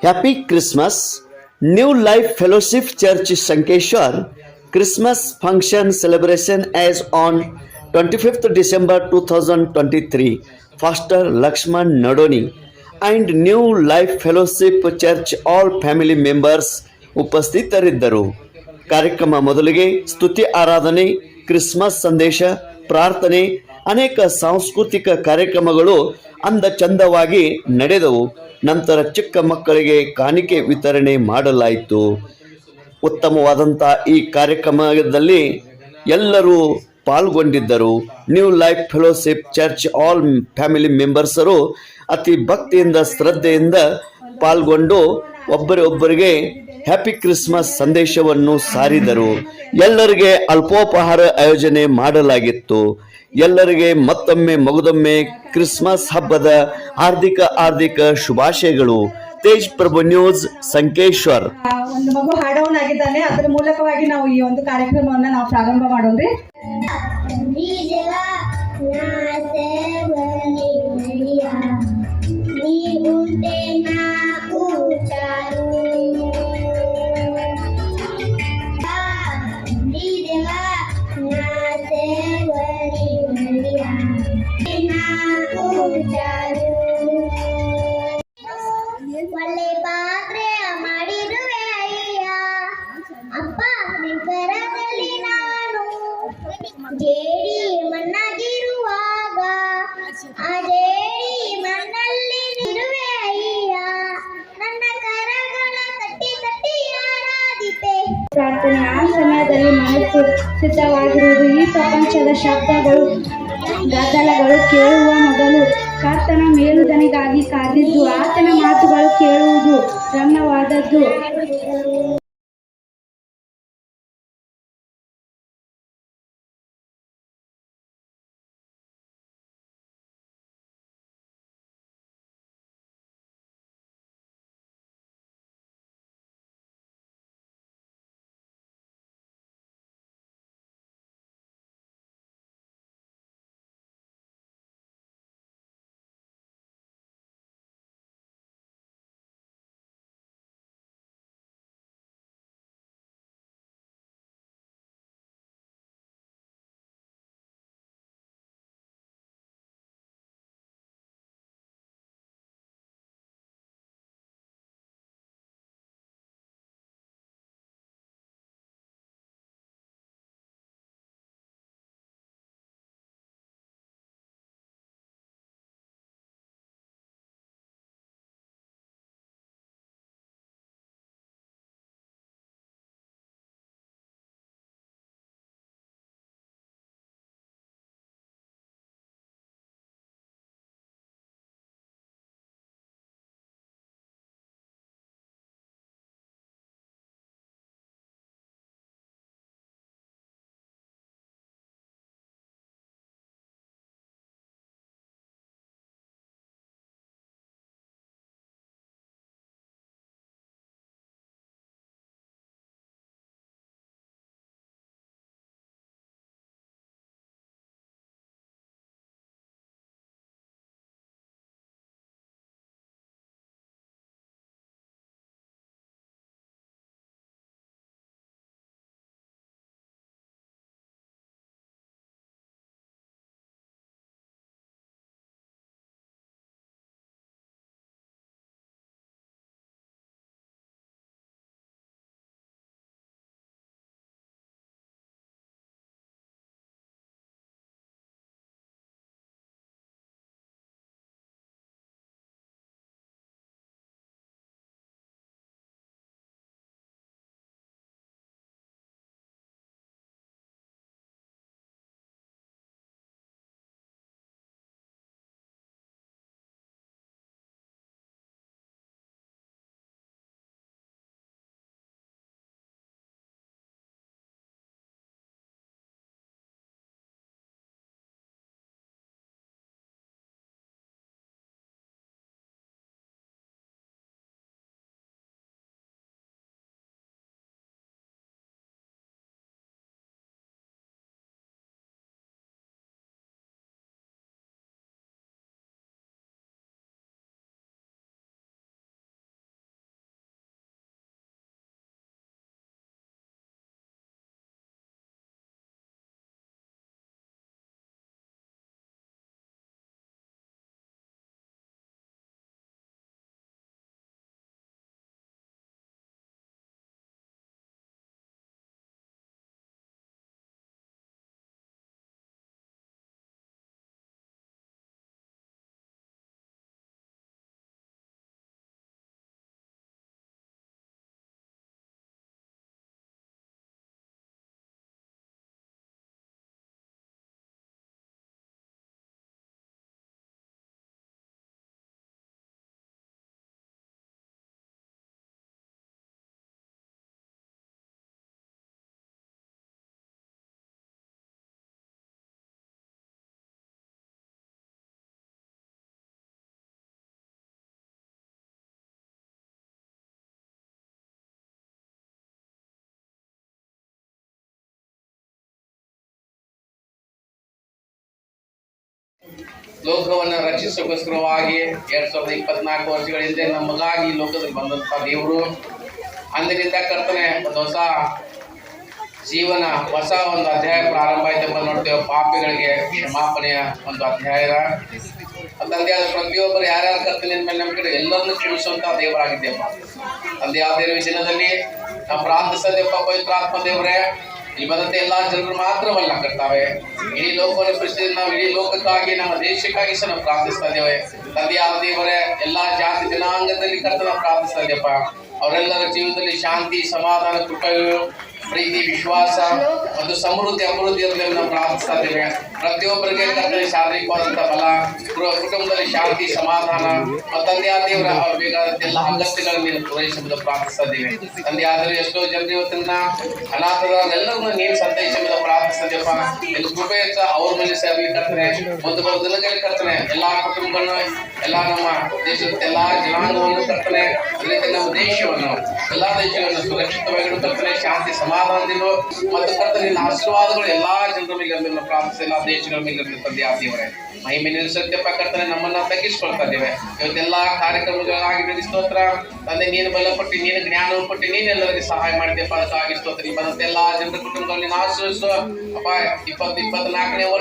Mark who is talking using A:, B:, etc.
A: Happy Christmas New Life Fellowship Church Shankeshwar Christmas function celebration as on twenty fifth December two thousand twenty three pastor Laxman Nadoni and New Life Fellowship Church all family members ಉಪಸ್ಥಿತರಿದ್ದರು ಕಾರ್ಯಕ್ರಮ ಮೊದಲಿಗೆ ಸ್ತುತಿ ಆರಾಧನೆ Christmas ಸಂದೇಶ ಪ್ರಾರ್ಥನೆ ಅನೇಕ ಸಾಂಸ್ಕೃತಿಕ ಕಾರ್ಯಕ್ರಮಗಳು ಅಂದ ಚಂದವಾಗಿ ನಡೆದವು ನಂತರ ಚಿಕ್ಕ ಮಕ್ಕಳಿಗೆ ಕಾಣಿಕೆ ವಿತರಣೆ ಮಾಡಲಾಯಿತು. ಉತ್ತಮವಾದಂಥ ಈ ಕಾರ್ಯಕ್ರಮದಲ್ಲಿ ಎಲ್ಲರೂ ಪಾಲ್ಗೊಂಡಿದ್ದರು. New Life Fellowship Church all family ಮೆಂಬರ್ಸರು ಅತಿ ಭಕ್ತಿಯಿಂದ, ಶ್ರದ್ಧೆಯಿಂದ ಪಾಲ್ಗೊಂಡು ಒಬ್ಬರೊಬ್ಬರಿಗೆ ಹ್ಯಾಪಿ ಕ್ರಿಸ್ಮಸ್ ಸಂದೇಶವನ್ನು ಸಾರಿದರು. ಎಲ್ಲರಿಗೆ ಅಲ್ಪೋಪಹಾರ ಆಯೋಜನೆ ಮಾಡಲಾಗಿತ್ತು. ಎಲ್ಲರಿಗೆ ಮತ್ತೊಮ್ಮೆ ಮಗದೊಮ್ಮೆ ಕ್ರಿಸ್ಮಸ್ ಹಬ್ಬದ ಹಾರ್ದಿಕ ಹಾರ್ದಿಕ ಶುಭಾಶಯಗಳು. ತೇಜ್ ಪ್ರಭು ನ್ಯೂಸ್ ಸಂಕೇಶ್ವರ್.
B: ಒಂದು ಮಗು ಹಾಡೋನಾಗಿದ್ದಾನೆ ಅದರ ಮೂಲಕವಾಗಿ ನಾವು ಈ ಒಂದು ಕಾರ್ಯಕ್ರಮವನ್ನು ನಾವು ಪ್ರಾರಂಭ ಮಾಡೋಣ್ರಿ.
C: ಸಿದ್ಧವಾಗಿರುವುದು ಈ ಪ್ರಪಂಚದ ಶಬ್ದಗಳು ಗದ್ದಲಗಳು ಕೇಳುವ ಮೊದಲು ಕರ್ತನ ಮೇಲುದನಿಗಾಗಿ ಕಾದಿದ್ದು ಆತನ ಮಾತುಗಳು ಕೇಳುವುದು ರಮ್ಯವಾದದ್ದು
D: ಲೋಕವನ್ನು ರಕ್ಷಿಸೋಕ್ಕೋಸ್ಕರವಾಗಿ ಎರಡು ಸಾವಿರದ ಇಪ್ಪತ್ನಾಲ್ಕು ವರ್ಷಗಳ ಹಿಂದೆ ನಮಗಾಗಿ ಲೋಕದಲ್ಲಿ ಬಂದಂತ ದೇವರು. ಅಂದಿನಿಂದ ಕರ್ತನೆ, ಒಂದು ಹೊಸ ಜೀವನ, ಹೊಸ ಒಂದು ಅಧ್ಯಾಯ ಪ್ರಾರಂಭ ಆಯ್ತಪ್ಪ ನೋಡ್ತೇವೆ. ಪಾಪಿಗಳಿಗೆ ಕ್ಷಮಾಪಣೆಯ ಒಂದು ಅಧ್ಯಾಯ. ಅದಲ್ಲದೆ ಆದ ಪ್ರತಿಯೊಬ್ಬರು ಯಾರ್ಯಾರು ಕರ್ತನೆ ಮೇಲೆ ನಮ್ಮ ಕಡೆ ಎಲ್ಲರನ್ನು ಕ್ಷಮಿಸುವಂತಹ ದೇವರಾಗಿದ್ದೆಪ್ಪ ತಂದೆ ಆದ ದಿನದಲ್ಲಿ ನಾವು ಪ್ರಾರ್ಥಿಸದೆಪ್ಪ ಪವಿತ್ರಾತ್ಮ ದೇವರೇ. ಇಲ್ಲಿ ಬಂದಂತೆ ಎಲ್ಲಾ ಜನರು ಮಾತ್ರವಲ್ಲ ಕರ್ತಾವೆ ಇಡೀ ಲೋಕವನ್ನು ಪರಿಸ್ಥಿತಿ ನಾವು ಇಡೀ ಲೋಕಕ್ಕಾಗಿ, ನಮ್ಮ ದೇಶಕ್ಕಾಗಿ ಸಹ ನಾವು ಪ್ರಾರ್ಥಿಸ್ತಾ ಇದ್ದೇವೆ. ತಂದೆಯಾದ ದೇವರೇ, ಎಲ್ಲಾ ಜಾತಿ ಜನಾಂಗದಲ್ಲಿ ಕರ್ತನ ಪ್ರಾರ್ಥಿಸ್ತಾ ಇದೆಯಪ್ಪ ಅವರೆಲ್ಲರ ಜೀವನದಲ್ಲಿ ಶಾಂತಿ, ಸಮಾಧಾನ, ಕೃಪೆಗಳು, ಪ್ರೀತಿ, ವಿಶ್ವಾಸ ಮತ್ತು ಸಮೃದ್ಧಿ, ಅಭಿವೃದ್ಧಿ ಅಂತ ನಾವು ಪ್ರಾರ್ಥಿಸ್ತಾ ಇದ್ದೇವೆ. ಪ್ರತಿಯೊಬ್ಬರಿಗೆ ಕರ್ತನೆ ಶಾರೀರಿಕವಾದಂತಹ ಬಲ ಗೃಹ ಕುಟುಂಬದಲ್ಲಿ ಶಾಂತಿ, ಸಮಾಧಾನ ತಂದೆಯ ದೇವರ ಅವ್ರ ಬೇಕಾದಂತ ಎಲ್ಲ ಅಗತ್ಯಗಳನ್ನು ನೀನು ಪೂರೈಸುವುದು ಪ್ರಾರ್ಥಿಸ್ತಾ ಇದ್ದೇವೆ. ತಂದೆ ಆದರೂ ಎಷ್ಟೋ ಜನರು ಇವತ್ತಿನ ಅನಾಥರನ್ನೆಲ್ಲರನ್ನು ನೀನು ಸಂತೈಸುವುದು ಪ್ರಾರ್ಥಿಸ್ತಾ ಇದ್ದೇವಪ್ಪ ನಿನ್ನ ಕೃಪೆ ಅವ್ರ ಮೇಲೆ ಸೇರಿ ಕರ್ತನೆ. ಒಂದು ಬರೋ ದಿನಗಳಲ್ಲಿ ಕರ್ತನೆ, ಎಲ್ಲಾ ಕುಟುಂಬಗಳನ್ನ ಎಲ್ಲಾ ನಮ್ಮ ದೇಶದ ಎಲ್ಲಾ ಜನಾಂಗವನ್ನು ಕರ್ತನೆ ರೀತಿ ನಮ್ಮ ದೇಶವನ್ನು, ಎಲ್ಲಾ ದೇಶಗಳನ್ನು ಸುರಕ್ಷಿತವಾಗಿ ಕರ್ತನೆ, ಶಾಂತಿ, ಸಮಾಧಾನದಿಂದ ಮತ್ತು ಕರ್ತನೆ ಆಶೀರ್ವಾದಗಳು ಎಲ್ಲಾ ಜನರ ಮೇಲೆ ಪ್ರಾರ್ಥಿಸಿ ಎಲ್ಲಾ ದೇಶಗಳ ಮೇಲೆ ತಂದೆ ಆ ದೇವರೇ. ಮಹಿಮೆ ನಿಲ್ಲಿಸತ್ಯಪ್ಪ ಕರ್ತನೆ ನಮ್ಮನ್ನ ತಗ್ಗಿಸ್ಕೊಳ್ತಾ ಇದ್ದೇವೆ. ಇವತ್ತೆಲ್ಲಾ ಕಾರ್ಯಕ್ರಮಗಳಾಗಿ ನಿನಗೆ ಸ್ತೋತ್ರ, ತಂದೆ ನೀನು ಬಲಪಟ್ಟು ನೀನು ಜ್ಞಾನ ಕೊಟ್ಟು ನೀನು ಎಲ್ಲರಿಗೆ ಸಹಾಯ ಮಾಡಿದೆಪ್ಪ ಅದಕ್ಕಾಗಿ ಸ್ತೋತ್ರ. ಈ ಜನರ ಕುಟುಂಬದಲ್ಲಿ ಆಶ್ರಯಿಸು ಅಪ್ಪ, ಇಪ್ಪತ್ತು, ಇಪ್ಪತ್ನಾಲ್ಕನೇ ವರ್ಷ